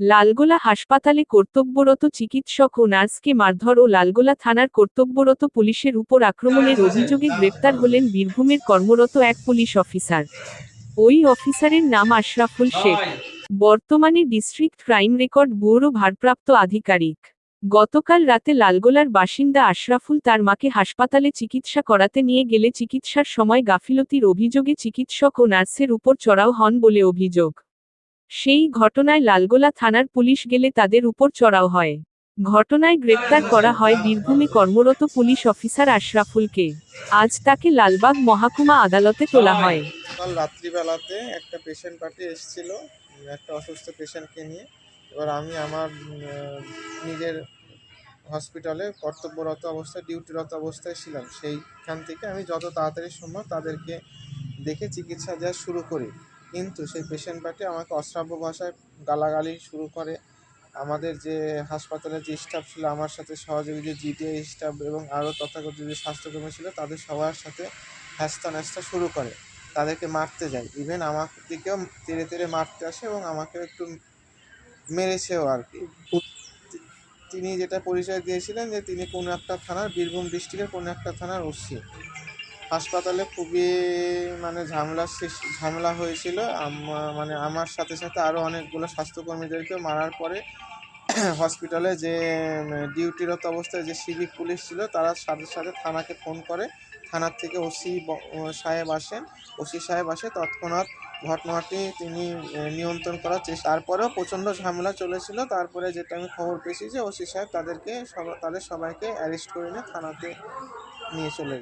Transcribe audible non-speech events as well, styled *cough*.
লালগোলা হাসপাতালে কর্তব্যরত চিকিৎসক ও নার্সকে মারধর ও লালগোলা থানার কর্তব্যরত পুলিশের উপর আক্রমণের অভিযোগে গ্রেপ্তার হলেন বীরভূমের কর্মরত এক পুলিশ অফিসার। ওই অফিসারের নাম আশরাফুল শেখ। বর্তমানে ডিস্ট্রিক্ট ক্রাইম রেকর্ড ব্যুরো ভারপ্রাপ্ত আধিকারিক। গতকাল রাতে লালগোলার বাসিন্দা আশরাফুল তার মাকে হাসপাতালে চিকিৎসা করাতে নিয়ে গেলে চিকিৎসার সময় গাফিলতির অভিযোগে চিকিৎসক ও নার্সের উপর চড়াও হন বলে অভিযোগ। সেই ঘটনায় লালগোলা থানার পুলিশ গেলে তাদের উপর চড়াও হয়। ঘটনায় গ্রেপ্তার করা হয় বীরভূমে কর্মরত পুলিশ অফিসার আশরাফুলকে। আজ তাকে লালবাগ মহাকুমা আদালতে তোলা হয়। রাত্রিবেলাতে একটা পেশেন্ট পার্টি এসেছিল, একটা অসুস্থ পেশেন্টকে নিয়ে। এবার আমি আমার নিজের হসপিটালে কর্তব্যরত অবস্থায় ডিউটিরত অবস্থায় ছিলাম। সেইখান থেকে আমি যত তাড়াতাড়ি সম্ভব তাদেরকে দেখে চিকিৎসা দেওয়া শুরু করি। কিন্তু সেই পেশেন্ট পার্টি আমাকে অশ্রাব্য ভাষায় গালাগালি শুরু করে। আমাদের যে হাসপাতালের যে স্টাফ ছিল, আমার সাথে সহযোগী যে জিটিআই স্টাফ এবং আরও তথাকথিত যে স্বাস্থ্যকর্মী ছিল, তাদের সবার সাথে হ্যাস্তা ন্যাস্তা শুরু করে। তাদেরকে মারতে যায়। ইভেন আমার দিকেও তেড়ে তেড়ে মারতে আসে এবং আমাকে একটু মেরেছেও আর কি। তিনি যেটা পরিচয় দিয়েছিলেন যে, তিনি কোনো একটা থানার, বীরভূম ডিস্ট্রিক্টের কোনো একটা থানার ওসি। হাসপাতালে খুবই মানে ঝামেলা সৃষ্টি, ঝামেলা হয়েছিল। মানে আমার সাথে সাথে আরও অনেকগুলো স্বাস্থ্যকর্মীদেরকে মারার পরে *clears throat* হসপিটালে যে ডিউটিরত অবস্থায় যে সিভিক পুলিশ ছিল, তারা সাথে সাথে থানাকে ফোন করে। থানার থেকে ওসি সাহেব আসেন। ওসি সাহেব আসে, তৎক্ষণাৎ ঘটনাটি তিনি নিয়ন্ত্রণ করার চেষ্টা, তারপরেও প্রচণ্ড ঝামেলা চলেছিল। তারপরে যেটা আমি খবর পেয়েছি যে, ওসি সাহেব তাদেরকে সব, তাদের সবাইকে অ্যারেস্ট করে নিয়ে থানাতে নিয়ে চলে